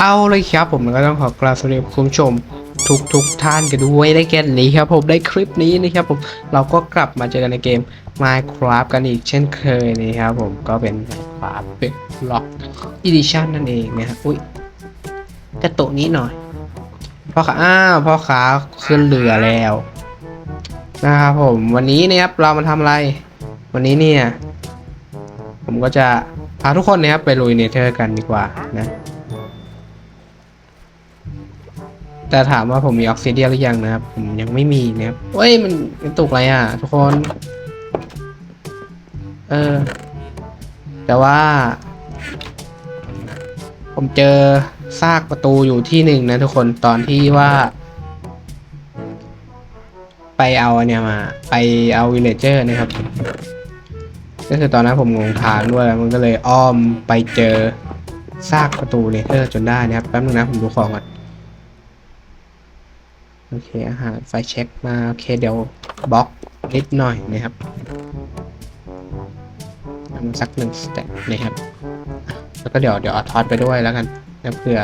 เอาเลยครับผมก็ต้องขอกราบสวัสดีคุณผู้ชม ทุกทุกๆท่านกันด้วยได้แก่นี้ครับผมได้คลิปนี้นะครับผมเราก็กลับมาเจอกันในเกม Minecraft กันอีกเช่นเคยนะครับผมก็เป็น Minecraft เป็น Lock Edition นั่นเองนะครับอุ้ยกระโตะนี้หน่อยพ่อขาอ้าวพ่อขาขึ้นเรือแล้วนะครับผมวันนี้นะครับเรามาทำอะไร วันนี้เนี่ย ผมก็จะพาทุกคนนะครับไปลุยเนเธอร์กันดีกว่านะ แต่ถามว่าผมมีออกซิเดียหรือยังนะครับ ผมยังไม่มีนะครับเฮ้ย มันมันตกอะไรอะ ทุกคน เออ แต่ว่า ผมเจอซากประตูอยู่ที่หนึ่งนะทุกคนตอนที่ว่า ไปเอาอันเนี่ยมา ไปเอาวิลเลเจอร์นะครับ ก็คือตอนนั้นผมงงทางด้วย มันก็เลยอ้อมไปเจอซากประตูเนเธอร์จนได้นะครับแป๊บนึงนะผมดูของก่อน โอเคอาหารไฟเช็คมา โอเคเดี๋ยวบล็อกนิดหน่อยนะครับทำสักหนึ่งสเต็ปนะครับ แล้วก็เดี๋ยวเดี๋ยวเอาทอดไปด้วยแล้วกันนะเพื่อ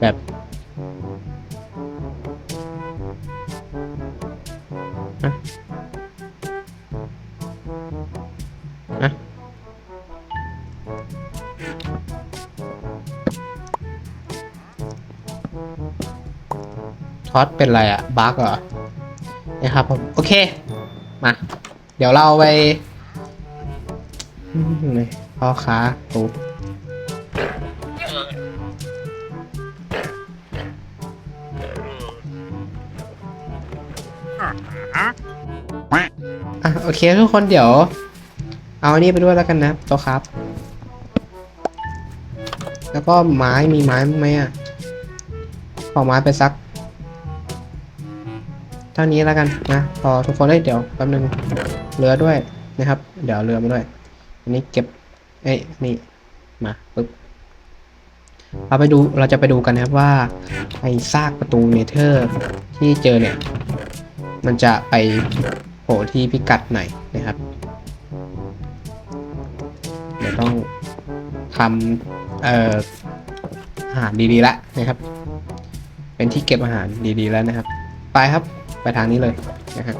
แบบอะอะ ทอดเป็นอะไรอะบั๊กเหรอนะครับผมโอเค มา เดี๋ยวเราไปอืมเลยพ่อค้าปุ๊บอะโอเคทุกคนเดี๋ยว เอาอันนี้ไปด้วยแล้วกันนะโต๊ะครับ แล้วก็ไม้มีไม้ไหมอะขอไม้ไปสักเท่านี้แล้วกันนะพอทุกคนได้เดี๋ยวแป๊บนึงเรือด้วยนะครับ เดี๋ยวเรือมาด้วย อันนี้เก็บเอ้ยนี่มาปึ๊บเราไปดูเราจะไปดูกันนะครับว่าไอ้ซากประตูเนเธอร์ที่เจอเนี่ย มันจะไปโผล่ที่พิกัดไหนนะครับเดี๋ยวต้องทำเอ่ออาหารดีๆละนะครับ เป็นที่เก็บอาหารดีๆแล้วนะครับ ไปครับ ไปทางนี้เลยนะครับ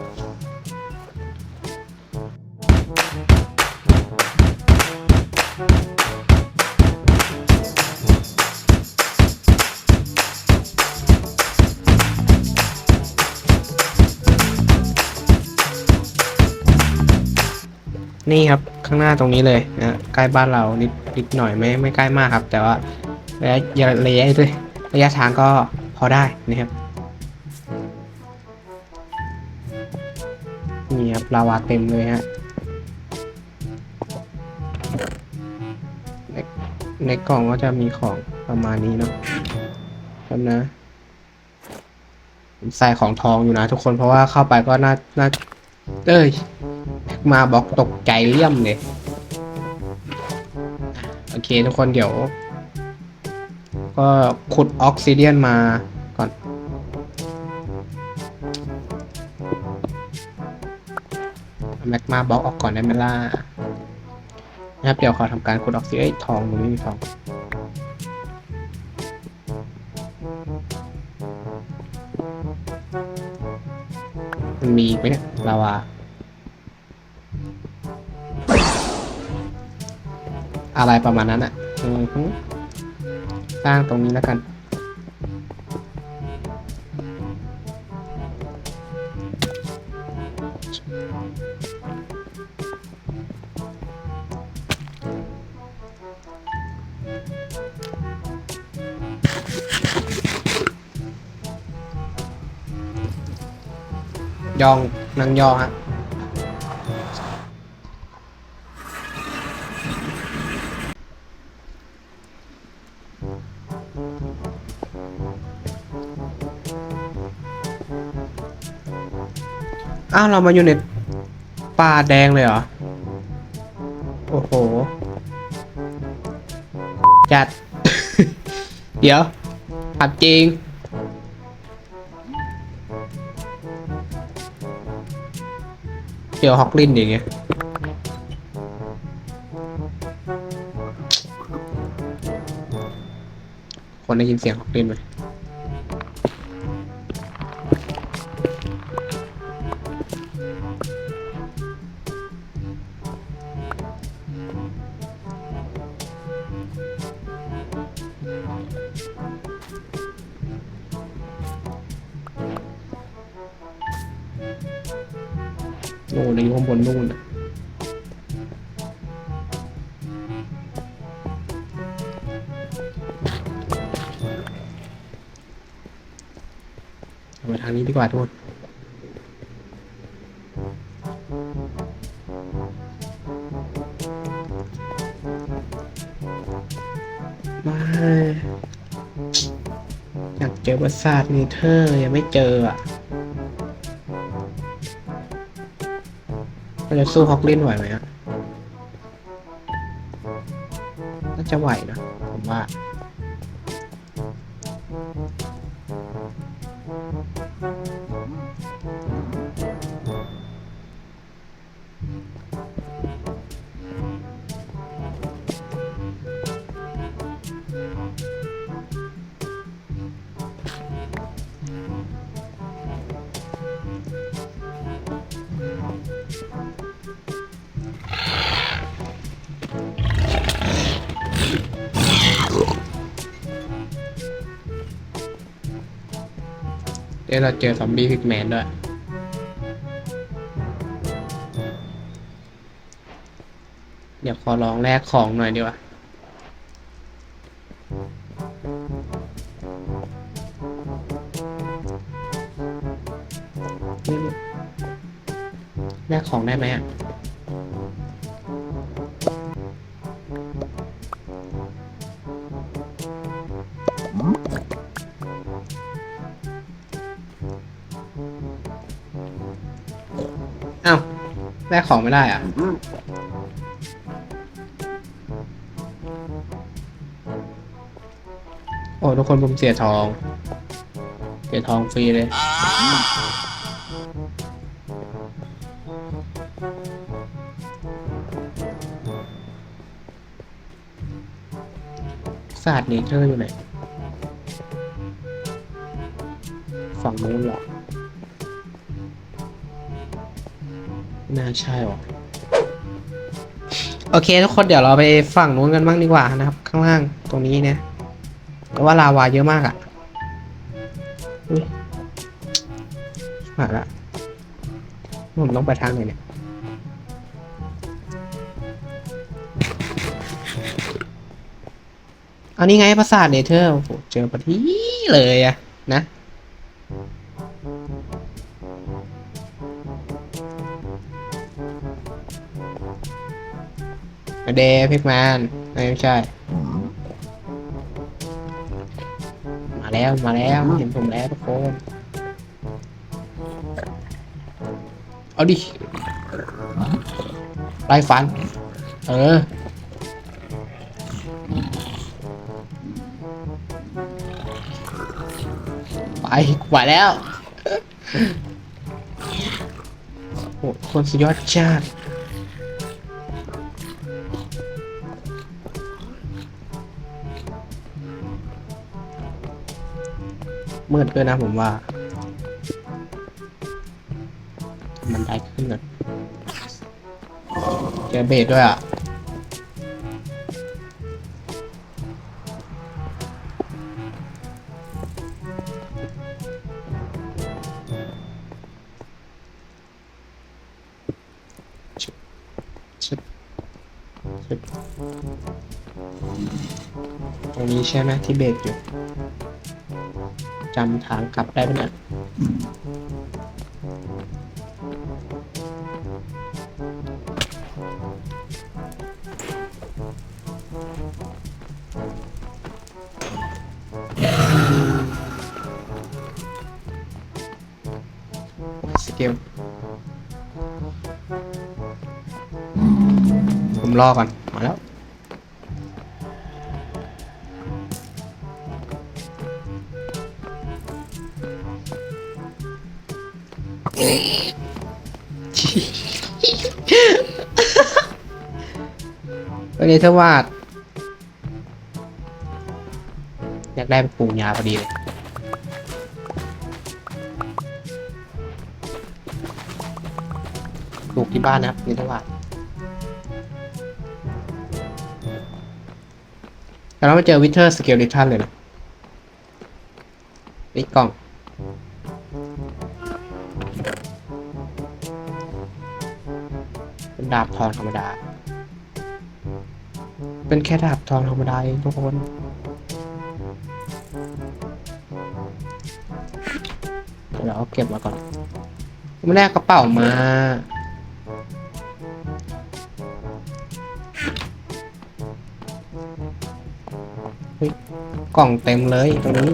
นี่ครับข้างหน้าตรงนี้เลยนะใกล้บ้านเรานิดนิดหน่อยไม่ไม่ใกล้มากครับ แต่ว่าระยะระยะด้วยระยะทางก็พอได้นะครับ นี่ครับลาวาเต็มเลยฮะในในกล่องก็จะมีของประมาณนี้เนาะครับนะผมใส่ของทองอยู่นะทุกคนเพราะว่าเข้าไปก็น่าน่าเอ้ยมาบอกตกใจเลี่ยมเลยโอเคทุกคนเดี๋ยว ก็ขุดออกซิเดียนมา แมกมาบล็อกออกก่อนได้ไหมล่ะนะครับเดี๋ยวขอทำการขุดออกซิเอ้ยทองตรงนี้มีทองมันมีไหมเนี่ยลาวาอะไรประมาณนั้นอะสร้างตรงนี้แล้วกัน ยองนางยอฮะอ้าวเรามาอยู่ในป่าแดงเลยเหรอ โอ้โห จัด เดี๋ยวผัดจริง เกียวฮอกลินอย่างเงี้ยคนได้ยินเสียงฮอกลินไหม โอ้ในอยู่ข้างบนนู่นนะมาทางนี้ดีกว่าทุกคนมาอยากเจอปราสาทเนเธอยังไม่เจออะ จะสู้ฮอกลินไหวไหมฮะน่าจะไหวนะผมว่า เจอซอมบี้พิกแมนด้วย เดี๋ยวขอลองแลกของหน่อยดีกว่าแลกของได้ไหมอะ กของไม่ได้อะโอ้ทุกคนผมเสียทอง เสียทองฟรีเลย ศาสตร์เนเธอร์อยู่ไหนฝั่งนู้นเหรอ น่าใช่หรอโอเคทุกคนเดี๋ยวเราไปฝั่งนู้นกันบ้างดีกว่านะครับ ข้างล่างตรงนี้เนี่ยเพราะว่าลาวาเยอะมากอะ่ะมาละผมต้องไปทางไหนเนี่ยอันนี้ไงปราสาทเนเธอร์โอ้โหเจอพอดีเลยอะนะ เดย์พิกแมนไม่ใช่ มาแล้วมาแล้วเห็นผมแล้วทุกคนเอาดิไล่ฟัน เออไปไหวแล้วโอ้คนสุดยอดชา มืดด้วยนะผมว่า มันได้ขึ้นเลยเจอเบสด้วยอะตรงนี้ใช่ไหมที่เบรกอยู่ จำทางกลับได้ไหมเนี่ยสเกลผมรอก่อน มาแล้ว วันเธอวาดอยากได้ไปปลูกยาพอดีเลยปลูกที่บ้านนะครับนิทวาสแต่เราไมาเจอวิเทอร์สเกล e ิทันเลยนะนี่กล่องเป็นดาบทองธรรมดา เป็นแค่ดาบทองธรรมดาเองทุกคน เดี๋ยวเอาเก็บมาก่อนไม่ได้กระเป๋ามาเฮ้ยกล่องเต็มเลยตรงนี้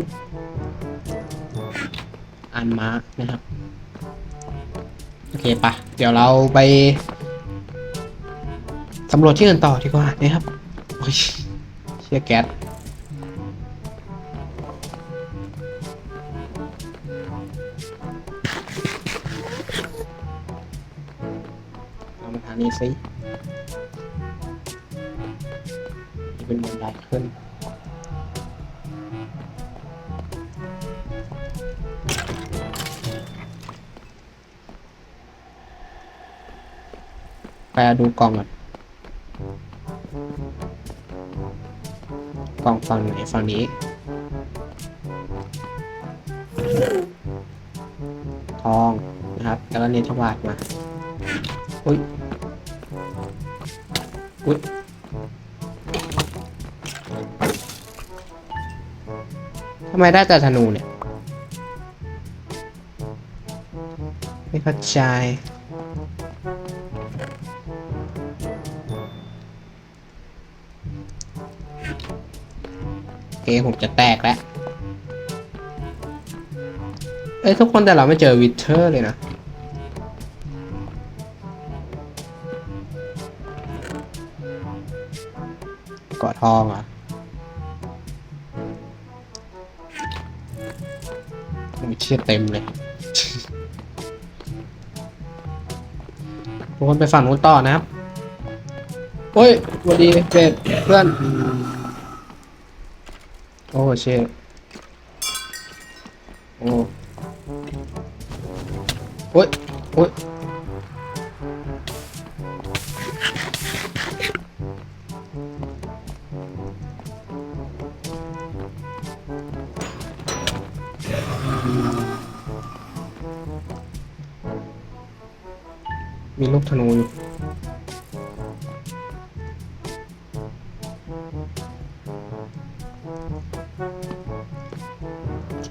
อันมาร์กนะครับ โอเคปะเดี๋ยวเราไปสำรวจที่อื่นต่อดีกว่านะครับ อ้ยเชี่ยแก๊สเอามาทางนี้สินี่เป็นบันไดขึ้นไปดูกล่องก่อน กล่องฝั่งไหนฝั่งนี้ทองนะครับ แล้วก็เนทวาดมา อุ้ย อุ้ยทำไมได้แต่ธนูเนี่ย ไม่เข้าใจ เคผมจะแตกแล้วเอ้ยทุกคนแต่เราไม่เจอวิเทอร์เลยนะเกาะทองอะมีเชี่ยเต็มเลย ทุกคนไปฝั่งนู้นต่อนะครับ โอ้ยสวัสดีเจเพื่อน โอ้เชฟโอ้โอ้ย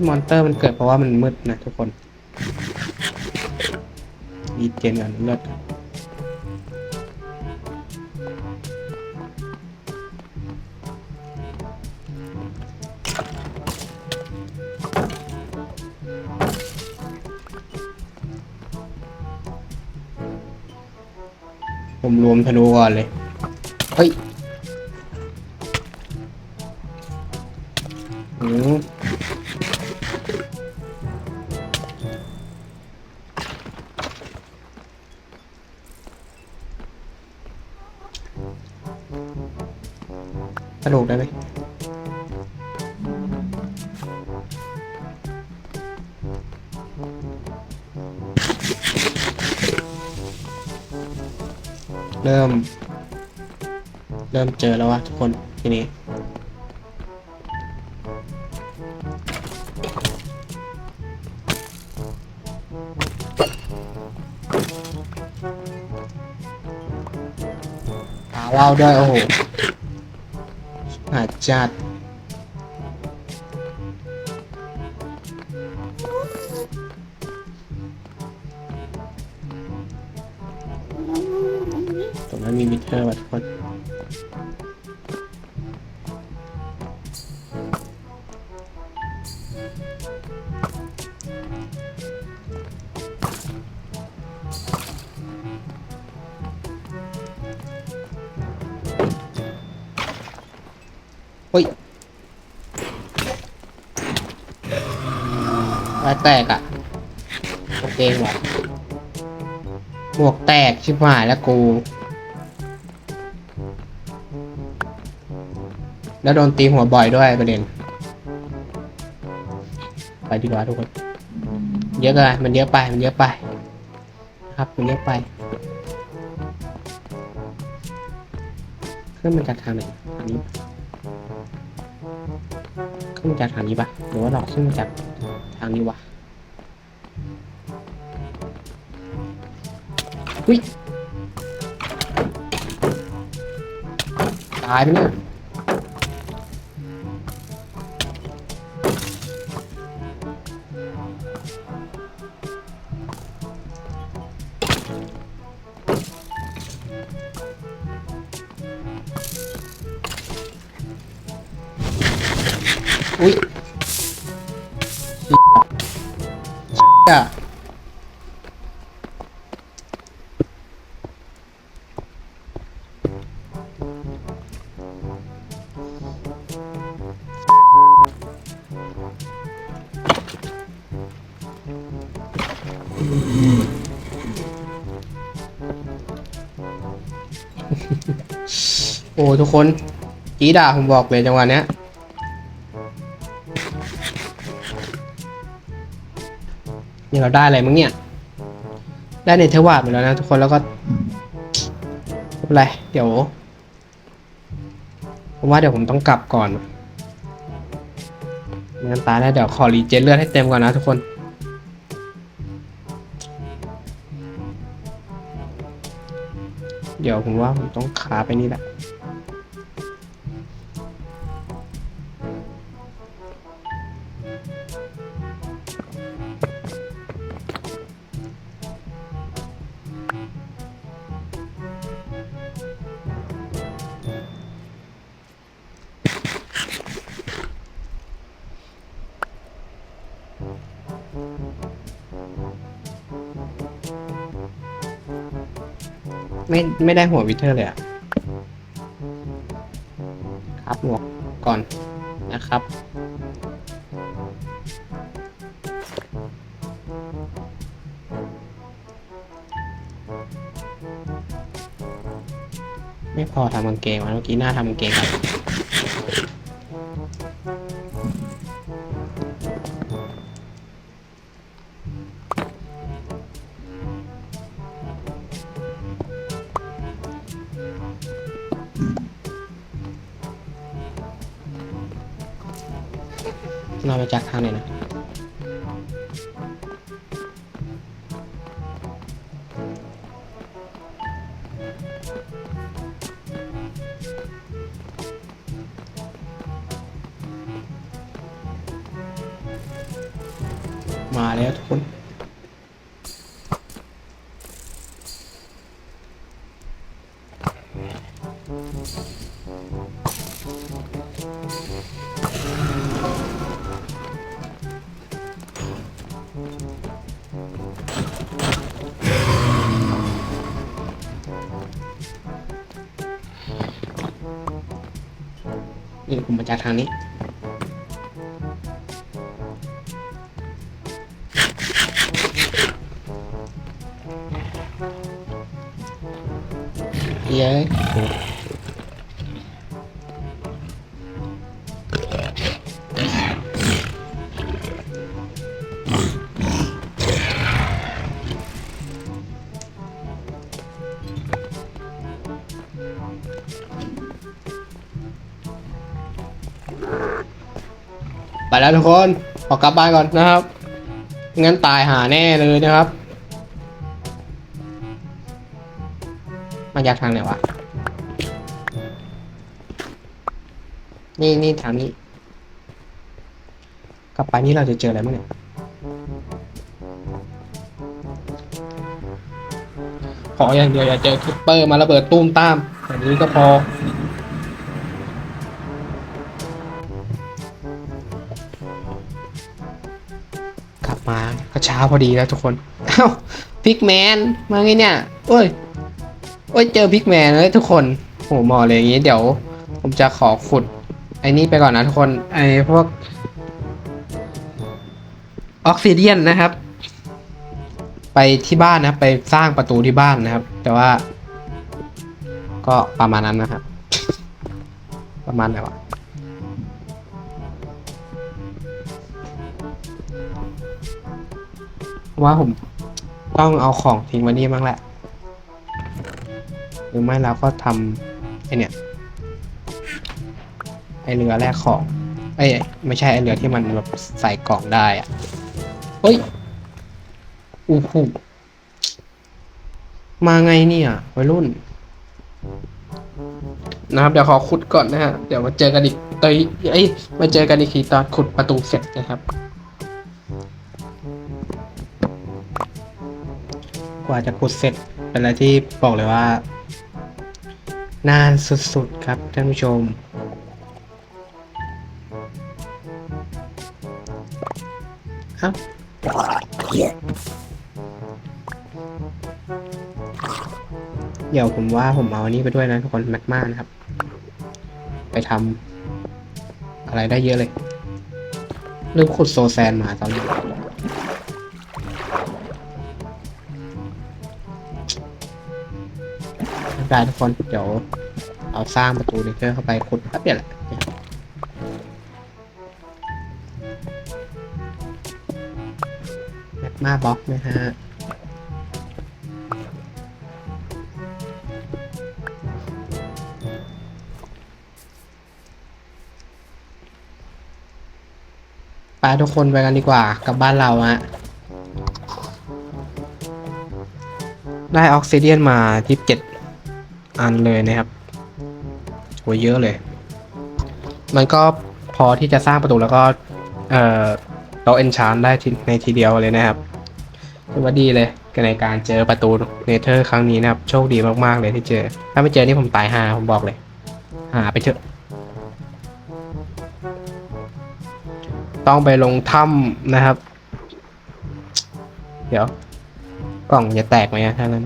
มอนเตอร์มันเกิดเพราะว่ามันมืดนะทุกคนดีเจนกันเลือดผมรวมธนูก่อนเลย เฮ้ย เจอแล้ววะทุกคนทีนี้หาว่าวด้วยโอ้โหอาจจัด แตกอะโอเคว่ะหมวกแตกชิบหายแล้วกู แล้วโดนตีหัวบ่อยด้วยประเด็น ไปดีกว่าทุกคน เยอะเกินมันเยอะไป มันเยอะไป ครับ มันเยอะไปขึ้นมาจากทางไหนทางนี้ปะขึ้นมาจากทางนี้ปะหรือว่าเราขึ้นมาจากทางนี้วะ อุ้ยตายไปเนี่ยอุ้ย ทุกคนกีด่าผมบอกเลยจังหวะเนี้ยนี่เราได้อะไรมั้งเนี่ย ได้ในเทวาดหมดแล้วนะ ทุกคนแล้วก็ไม่เป็นไร เดี๋ยวผมว่าเดี๋ยวผมต้องกลับก่อนงั้นตายแล้วเดี๋ยวขอรีเจนเลือดให้เต็มก่อนนะทุกคน เดี๋ยวผมว่าผมต้องขาไปนี่แหละ ไม่ไม่ได้หัววิเทอร์เลยอะครับหมวกก่อนนะครับ ไม่พอทำกางเกงวะเมื่อกี้หน้าทำกางเกงครับ เราไปจากทางไหนนะมาแล้วทุกคน ทางนี้ เย้ แล้วทุกคนขอกลับบ้านก่อนนะครับงั้นตายหาแน่เลยนะครับ มาจากทางไหนวะ นี่นี่ทางนี้ กลับไปนี่เราจะเจออะไรบ้างเนี่ยขออย่างเดียวอย่าเจอคิปเปอร์มาระเบิดตุ้มตามแบบนี้ก็พอ ช้าพอดีแล้วทุกคนเอ้าพิกแมนมาไงเนี่ยโอ้ยโอ้ยเจอพิกแมนเลยทุกคนโหหมอเลยอย่างงี้เดี๋ยว ผมจะขอขุดไอ้นี่ไปก่อนนะทุกคนไอ้พวกออกซิเดียนนะครับ ไปที่บ้านนะครับ ไปสร้างประตูที่บ้านนะครับ แต่ว่า ก็ประมาณนั้นนะครับ ประมาณไหนวะ ว่าผมต้องเอาของทิ้งไว้นี่บ้างแหละ หรือไม่เราก็ทำไอเนี่ย ไอเรือแลกของ เอ้ยไม่ใช่ไอเรือที่มันแบบใส่กล่องได้อะเฮ้ยอู้หูมาไงเนี่ยวัยรุ่น นะครับ เดี๋ยวขอขุดก่อนนะฮะ เดี๋ยวมาเจอกันอีกเตยเอ้ยมาเจอกันอีกทีตอนขุดประตูเสร็จนะครับ ว่าจะขุดเสร็จเป็นอะไรที่บอกเลยว่า นานสุดๆครับท่านผู้ชม ครับเดี๋ยวผมว่าผมเอาอันนี้ไปด้วยนะทุกคนแมกมานะครับ ไปทำอะไรได้เยอะเลยลืมขุดโซแซนมาตอนนี้ ได้ทุกคนเดี๋ยวเอาสร้างประตูนเธอร์เข้าไปขุดแป๊บเดียวแหละแมาบล็อกนะฮะไปทุกคนไปกันดีกว่ากับบ้านเราฮะได้ออกซิเดียนมาที่เจ็ด อันเลยนะครับโหเยอะเลย มันก็พอที่จะสร้างประตูแล้วก็ เอ่อเราเอนชานได้ในทีเดียวเลยนะครับถือว่าดีเลยในการเจอประตูเนเธอร์ครั้งนี้นะครับ โชคดีมากๆเลยที่เจอ ถ้าไม่เจอนี่ผมตายหาผมบอกเลย หาไปเถอะ ต้องไปลงถ้ำนะครับ เดี๋ยว กล่องจะแตกไหมอะถ้างั้น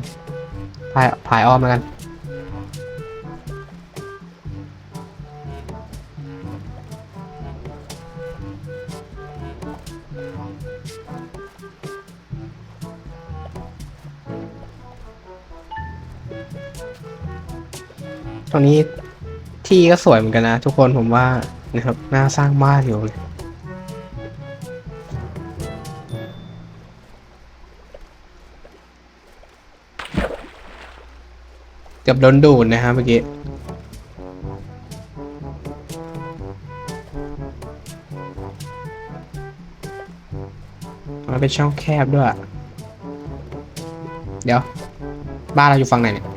พายพายอ้อมแล้วกัน ตรงนี้ที่ก็สวยเหมือนกันนะ ทุกคนผมว่านะครับน่าสร้างบ้านอยู่เลยเกือบโดนดูดนะฮะเมื่อกี้มันเป็นช่องแคบด้วย เดี๋ยว บ้านเราอยู่ฝั่งไหนเนี่ย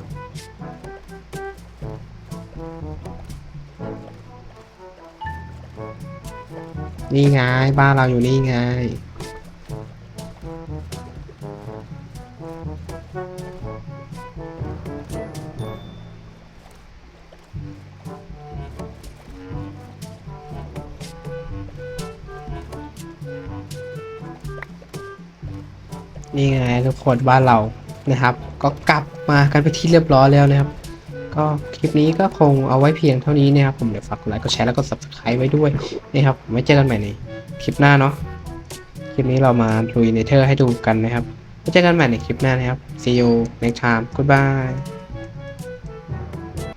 นี่ไงบ้านเราอยู่นี่ไง นี่ไงทุกคนบ้านเรานะครับ ก็กลับมากันไปที่เรียบร้อยแล้วนะครับ ก็คลิปนี้ก็คงเอาไว้เพียงเท่านี้นะครับ ผมเดี๋ยวฝากกดไลค์กดแชร์แล้วก็ subscribe ไว้ด้วยนี่ครับไม่เจอกันใหม่ในคลิปหน้าเนาะคลิปนี้เรามาลุยเนเธอร์ให้ดูกันนะครับไว้เจอกันใหม่ในคลิปหน้านะครับ see you next time goodbye